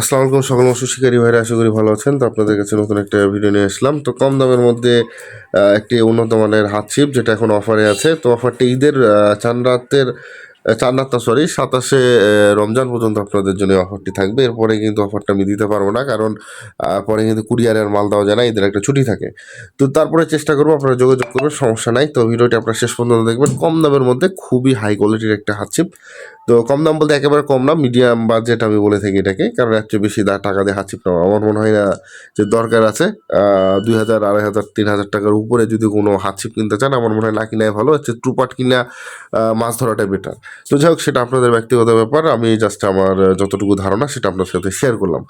আসসালামু আলাইকুম সকল মৎস্য শিকারী ভাইরা, আশা করি ভালো আছেন। তো আপনাদের কাছে নতুন একটা ভিডিও নিয়ে আসলাম। তো কম দামের মধ্যে একটি উন্নত মানের হাতশিপ যেটা এখন অফারে আছে। তো অফারটি ঈদের চান রাতের চাঁদ না সরি সাতাশে রমজান পর্যন্ত আপনাদের জন্য অফারটি থাকবে। এরপরে কিন্তু অফারটা আমি দিতে পারব না, কারণ পরে কিন্তু কুরিয়ারের মাল দেওয়া যায় না এদের একটা ছুটি থাকে। তো তারপরে চেষ্টা করব আপনারা যোগাযোগ করবেন, সমস্যা নাই। তো ভিডিওটি আপনারা শেষ পর্যন্ত দেখবেন, কম দামের মধ্যে খুবই হাই কোয়ালিটির একটা হাত ছিপ তো কম দাম বলতে একেবারে কম না মিডিয়াম বাজেট আমি বলে থাকি এটাকে, কারণ এর চেয়ে বেশি টাকা দিয়ে হাত ছিপ নেওয়া। আমার মনে হয় না যে দরকার আছে দুই হাজার, আড়াই হাজার, তিন হাজার টাকার উপরে যদি কোনো হাত ছিপ কিনতে চান, আমার মনে হয় না কিনাই ভালো। হচ্ছে ট্রুপাট কিনা মাছ ধরাটাই বেটার তো যাই হোক, সেটা আপনাদের ব্যক্তিগত ব্যাপার। আমি জাস্ট আমার যতটুকু ধারণা সেটা আপনার সাথে শেয়ার করলাম।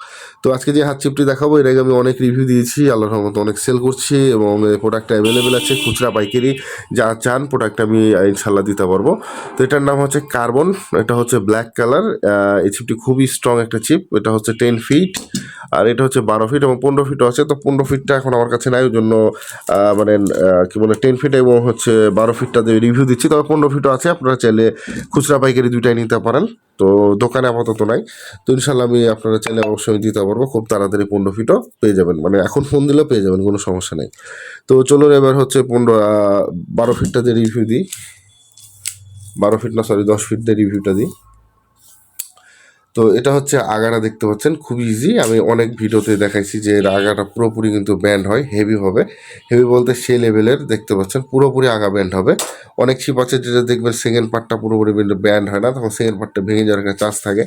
তো আজকে যে হাত চিপটি দেখাবো, এর আগে আমি অনেক রিভিউ দিয়েছি, আল্লাহর রহমতে অনেক সেল করছি এবং প্রোডাক্টটা অ্যাভেলেবেল আছে খুচরা পাইকারি। যা চান প্রোডাক্ট আমি ইনশাল্লাহ দিতে পারব। তো এটার নাম হচ্ছে কার্বন এটা হচ্ছে ব্ল্যাক কালার এই চিপটি খুবই স্ট্রং একটা চিপ এটা হচ্ছে টেন ফিট আর এটা হচ্ছে বারো ফিট এবং পনেরো ফিটও আছে। তো পনেরো ফিটটা এখন আমার কাছে নাই, ওই জন্য মানে কী বলে টেন ফিট এবং হচ্ছে বারো ফিটটা রিভিউ দিচ্ছি। তবে পনেরো ফিটও আছে, আপনারা চাইলে খুচরা পাইকারি দুইটাই নিতে পারেন। তো দোকানে আপাতত নাই। তো ইনশাল্লাহ আমি আপনারা চাইলে অবশ্যই দিতে পারব। খুব তাড়াতাড়ি পনেরো ফিটও পেয়ে যাবেন। মানে এখন ফোন দিলেও পেয়ে যাবেন, কোনো সমস্যা নেই। তো চলুন এবার হচ্ছে পনেরো বারো ফিটটা যে রিভিউ দিই। বারো ফিট না সরি দশ ফিট দিয়ে রিভিউটা দিই। তো এটা হচ্ছে আগাটা দেখতে পাচ্ছেন খুব ইজি আমি অনেক ভিডিওতে দেখাইছি যে এর আগাটা পুরোপুরি কিন্তু ব্যান্ড হয় হেভি হবে। হেভি বলতে সে লেভেলের দেখতে পাচ্ছেন, পুরোপুরি আগা ব্যান্ড হবে। অনেক ছিপ আছে যেটা দেখবেন সেকেন্ড পার্টটা পুরোপুরি কিন্তু ব্যান্ড হয় না, তখন সেকেন্ড পার্টটা ভেঙে যাওয়ার একটা চান্স থাকে।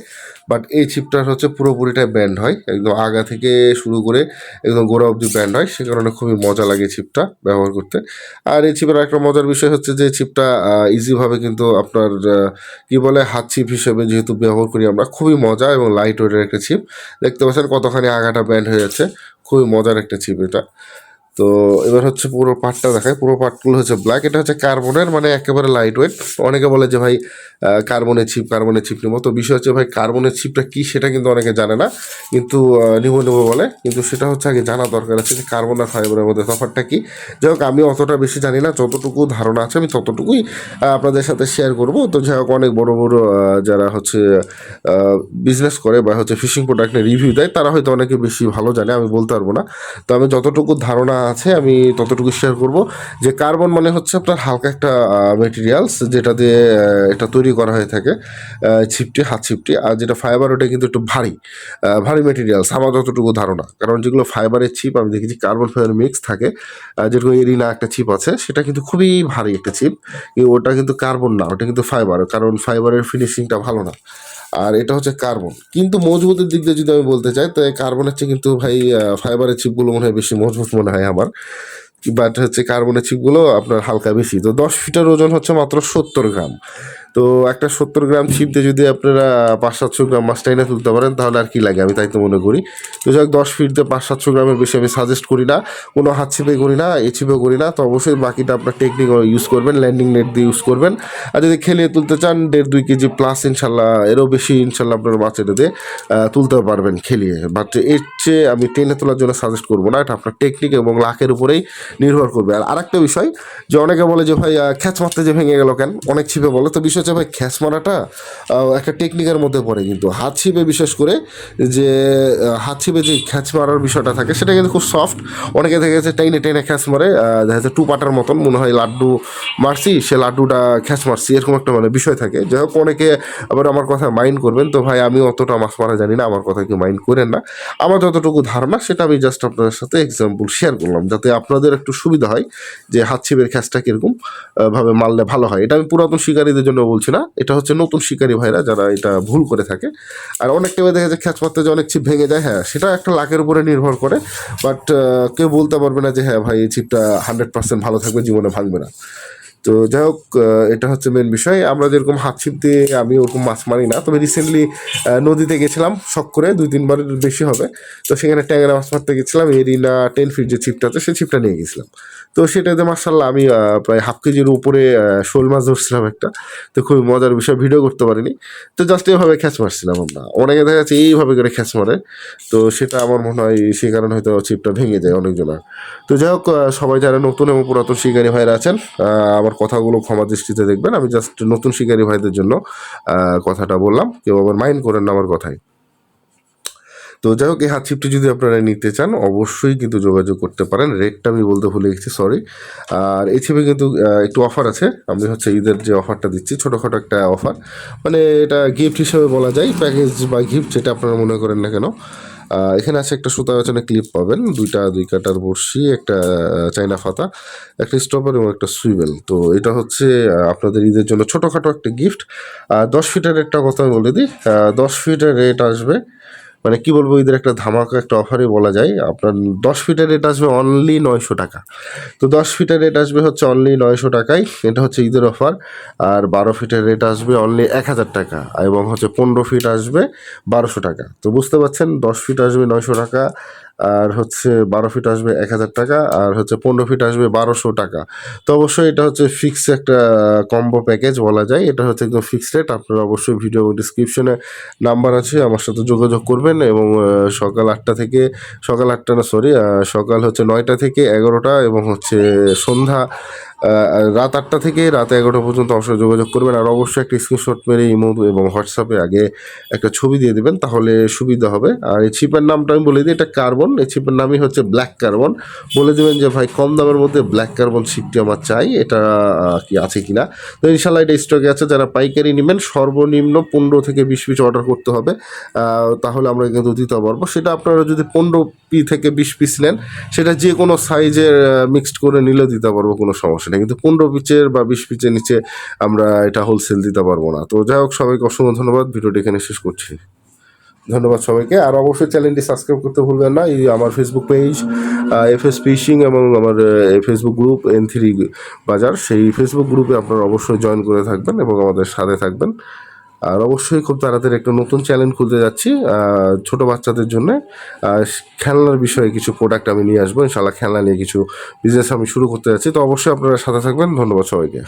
বাট এই চিপটার হচ্ছে পুরোপুরিটাই ব্যান্ড হয়, একদম আগা থেকে শুরু করে একদম গোড়া অবধি ব্যান্ড হয়, সে কারণে খুবই মজা লাগে চিপটা ব্যবহার করতে। আর এই চিপের একটা মজার বিষয় হচ্ছে যে চিপটা ইজিভাবে কিন্তু আপনার কি বলে, হাত ছিপ হিসেবে যেহেতু ব্যবহার করি আমরা, খুবই মজা এবং লাইট ওয়েটের একটা ছিপ দেখতে পাচ্ছেন কতখানি আগাটা ব্যান্ড হয়ে যাচ্ছে। খুবই মজার একটা ছিপ এটা। তো এবার হচ্ছে পুরো পার্টটা দেখায় পুরো পার্টগুলো হচ্ছে ব্ল্যাক এটা হচ্ছে কার্বনের মানে একেবারে লাইট ওয়েট অনেকে বলে যে ভাই কার্বনের ছিপ কার্বনের ছিপ নেব। তো বিষয় হচ্ছে ভাই, কার্বনের ছিপটা কী সেটা কিন্তু অনেকে জানে না, কিন্তু নিবো, নেব বলে। কিন্তু সেটা হচ্ছে আগে জানা দরকার আছে যে কার্বন আর ফাইবারের মধ্যে তফাৎটা কী। যাই হোক, আমি অতটা বেশি জানি না, যতটুকু ধারণা আছে আমি ততটুকুই আপনাদের সাথে শেয়ার করব। তো যাই হোক, অনেক বড় বড় যারা হচ্ছে বিজনেস করে বা হচ্ছে ফিশিং প্রোডাক্টের রিভিউ দেয়, তারা হয়তো অনেকে বেশি ভালো জানে, আমি বলতে পারব না। তো আমি যতটুকু ধারণা আছে, আমি ততটুকু শেয়ার করব। যে কার্বন মানে হচ্ছে আপনার হালকা একটা মেটেরিয়ালস যেটা দিয়ে এটা তৈরি করা হয়ে থাকে ছিপটি, হাত ছিপটি। আর যেটা ফাইবার ওটা কিন্তু একটু ভারী ভারী মেটেরিয়ালস আমার যতটুকু ধারণা। কারণ যেগুলো ফাইবারের ছিপ, আমি দেখেছি কার্বন ফাইবার মিক্স থাকে যেরকম এরিনা একটা ছিপ আছে, সেটা কিন্তু খুবই ভারী একটা চিপ ওটা কিন্তু কার্বন না, ওটা কিন্তু ফাইবার কারণ ফাইবারের ফিনিশিংটা ভালো না। আর এটা হচ্ছে কার্বন। কিন্তু মজবুতের দিক দিয়ে যদি আমি বলতে চাই, তো কার্বনের চেয়ে কিন্তু ভাই ফাইবারের চিপগুলো মনে হয় বেশি মজবুত মনে হয় আমার। বাট হচ্ছে কার্বনের চিপগুলো আপনার হালকা বেশি। তো দশ ফিটার ওজন হচ্ছে মাত্র সত্তর গ্রাম। তো একটা সত্তর গ্রাম ছিপ দিয়ে যদি আপনারা পাঁচ, সাতশো গ্রাম মাছ টাইনে তুলতে পারেন, তাহলে আর কি লাগে? আমি তাই তো মনে করি। তো যাই হোক, দশ ফিট দিয়ে পাঁচ, সাতশো গ্রামের বেশি আমি সাজেস্ট করি না। কোনো হাত ছিপে করি না, এ ছিপে করি না। তো অবশ্যই বাকিটা আপনার টেকনিক ইউজ করবেন ল্যান্ডিং নেট দিয়ে ইউজ করবেন। আর যদি খেলিয়ে তুলতে চান, দেড়, দুই কেজি প্লাস ইনশাল্লাহ, এরও বেশি ইনশাল্লাহ আপনার মাছ এটা দিয়ে তুলতে পারবেন খেলিয়ে। বাট এর চেয়ে আমি টেনে তোলার জন্য সাজেস্ট করব না। এটা আপনার টেকনিক এবং লাখের উপরেই নির্ভর করবে। আর আরেকটা বিষয়, যে অনেকে বলে যে, ভাই খ্যাচ মারতে যে ভেঙে গেল কেন? অনেক ছিপে বলে। তো বিষয় হচ্ছে ভাই খ্যাচ মারাটা একটা টেকনিকের মধ্যে পড়ে কিন্তু। হাত ছিপে বিশেষ করে যে হাত ছিপে যে খ্যাচ মারার বিষয়টা থাকে, সেটা কিন্তু খুব সফট অনেকে দেখা গেছে টেনে টেনে খ্যাচ মারে দেখা যাচ্ছে টু পাটার মতন, মনে হয় লাড্ডু মারছি, সে লাড্ডুটা খ্যাচ মারছি, এরকম একটা মানে বিষয় থাকে। যাই হোক, অনেকে আবার আমার কথা মাইন্ড করবেন, তো ভাই আমি অতটা মাছ মারা জানি না, আমার কথা কেউ মাইন্ড করেন না। আমার যতটুকু ধারণা, সেটা আমি জাস্ট আপনাদের সাথে এক্সাম্পল শেয়ার করলাম, যাতে আপনাদের একটু সুবিধা হয় যে হাত ছিপের খ্যাচটা কীরকম ভাবে মারলে ভালো হয়। এটা আমি পুরাতন শিকারীদের জন্য বলছি। না, এটা হচ্ছে নতুন শিকারী ভাইরা যারা এটা ভুল করে থাকে। আর অনেক টাইমে দেখা যায় খ্যাচ মারতে যে অনেক ছিপ ভেঙে যায় হ্যাঁ সেটা একটা লাখের উপরে নির্ভর করে বাট কেউ বলতে পারবে না যে হ্যাঁ ভাই, এই ছিপটা হান্ড্রেড পার্সেন্ট ভালো থাকবে, জীবনে ভাঙবে না। তো যাই হোক এটা হচ্ছে মেন বিষয়। আমরা যেরকম হাত ছিপ দিয়ে, আমি ওরকম মাছ মারি না। তবে রিসেন্টলি নদীতে গেছিলাম শখ করে, দুই তিনবারের বেশি হবে। তো সেখানে ট্যাংরা মাছ মারতে গেছিলাম, এরিনা টেন ফিট যে ছিপটা আছে, সেই ছিপটা নিয়ে গেছিলাম। তো সেটাতে মার্শাল্লাহ আমি প্রায় হাফ কেজির উপরে শোল মাছ ধরছিলাম একটা। তো খুবই মজার বিষয় ভিডিও করতে পারিনি। তো জাস্ট এইভাবে খ্যাচ মারছিলাম আমরা। অনেকে দেখা যাচ্ছে এইভাবে করে খ্যাচ মারে। তো সেটা আমার মনে হয়, সেই কারণে হয়তো ছিপটা ভেঙে যায় অনেকজনের। তো যাই হোক সবাই যারা নতুন এবং পুরাতন শিকারী ভাইরা আছেন আমার কথাগুলো ক্ষমা দৃষ্টিতে দেখবেন। আমি জাস্ট নতুন শিকারী ভাইদের জন্য কথাটা বললাম। কেউ আবার মাইন্ড করেন না আমার কথায়। তো যাই হোক, এই হাত ছিপটি যদি আপনারা নিতে চান, অবশ্যই কিন্তু যোগাযোগ করতে পারেন। রেটটা আমি বলতে ভুলে গেছি সরি আর এই কিন্তু একটু অফার আছে। আমি হচ্ছে ঈদের যে অফারটা দিচ্ছি, ছোটোখাটো একটা অফার মানে এটা গিফট হিসেবে বলা যায় প্যাকেজ বা গিফট যেটা আপনারা মনে করেন না কেন। এখানে আছে একটা সুতা বেচানো ক্লিপ পাবেন। দুইটা, দুই কাটার বড়শি, একটা চাইনা ফাতা, একটা স্টপার এবং একটা সুইবেল তো এটা হচ্ছে আপনাদের ঈদের জন্য ছোটোখাটো একটা গিফট দশ ফিটের একটা কথা আমি বলে দিই। দশ ফিটের রেট আসবে মানে কি বলব ঈদের একটা ধামাকা, একটা অফারে বলা যায়। আপনার দশ ফিটের রেট আসবে অনলি নয়শো টাকা। তো দশ ফিটের রেট আসবে হচ্ছে অনলি নয়শো টাকায়। এটা হচ্ছে ঈদের অফার আর বারো ফিটের রেট আসবে অনলি এক হাজার টাকা। এবং হচ্ছে পনেরো ফিট আসবে বারোশো টাকা। তো বুঝতে পারছেন, দশ ফিট আসবে নয়শো টাকা। আর হচ্ছে বারো ফিট আসবে এক হাজার টাকা, আর হচ্ছে পনেরো ফিট আসবে বারোশো টাকা। তো অবশ্যই এটা হচ্ছে ফিক্স একটা কম্বো প্যাকেজ বলা যায়। এটা হচ্ছে একদম ফিক্সড রেট আপনারা অবশ্যই ভিডিও ডিসক্রিপশনে নাম্বার আছে, আমার সাথে যোগাযোগ করবেন এবং সকাল আটটা থেকে, সকাল আটটা না সরি সকাল হচ্ছে নয়টা থেকে এগারোটা এবং হচ্ছে সন্ধ্যা রাত আটটা থেকে রাত এগারোটা পর্যন্ত অবশ্যই যোগাযোগ করবেন আর অবশ্যই একটা স্ক্রিনশট মেরে ইমো এবং হোয়াটসঅ্যাপে আগে একটা ছবি দিয়ে দেবেন, তাহলে সুবিধা হবে। আর এই চিপের নামটা আমি বলে দিই, এটা কার্বন এই চিপের নামই হচ্ছে ব্ল্যাক কার্বন বলে দেবেন যে, ভাই, কম দামের মধ্যে ব্ল্যাক কার্বন চিপটি আমার চাই, এটা কি আছে কি না তো ইনশাল্লাহ এটা স্টকে আছে, যারা পাইকারি নেবেন, সর্বনিম্ন পনেরো থেকে বিশ পিস অর্ডার করতে হবে। তাহলে আমরা কিন্তু দিতে পারব। সেটা আপনারা যদি পনেরো পি থেকে বিশ পিস নেন, সেটা যে কোনো সাইজের মিক্সড করে নিলে দিতে পারব কোনো সমস্যা নেই কিন্তু পনেরো পিচের বা বিশ পিচের নিচে আমরা এটা হোলসেল দিতে পারব না। তো যাই হোক, সবাইকে অসংখ্য ধন্যবাদ। ভিডিওটি এখানে শেষ করছি। ধন্যবাদ সবাইকে। আর অবশ্যই চ্যানেলটি সাবস্ক্রাইব করতে ভুলবেন না। এই আমার ফেসবুক পেজ এফ এস পিসিং এবং আমার ফেসবুক গ্রুপ এন থ্রি বাজার। সেই ফেসবুক গ্রুপে আপনারা অবশ্যই জয়েন করে থাকবেন এবং আমাদের সাথে থাকবেন। আর অবশ্যই খুব তাড়াতাড়ি একটা নতুন চ্যালেঞ্জ খুলতে যাচ্ছি ছোট বাচ্চাদের জন্য। খেলনার বিষয়ে কিছু প্রোডাক্ট আমি নিয়ে আসব ইনশাল্লাহ খেলনা নিয়ে কিছু বিজনেস আমি শুরু করতে যাচ্ছি। তো অবশ্যই আপনারা সাথে থাকবেন, ধন্যবাদ সবাইকে।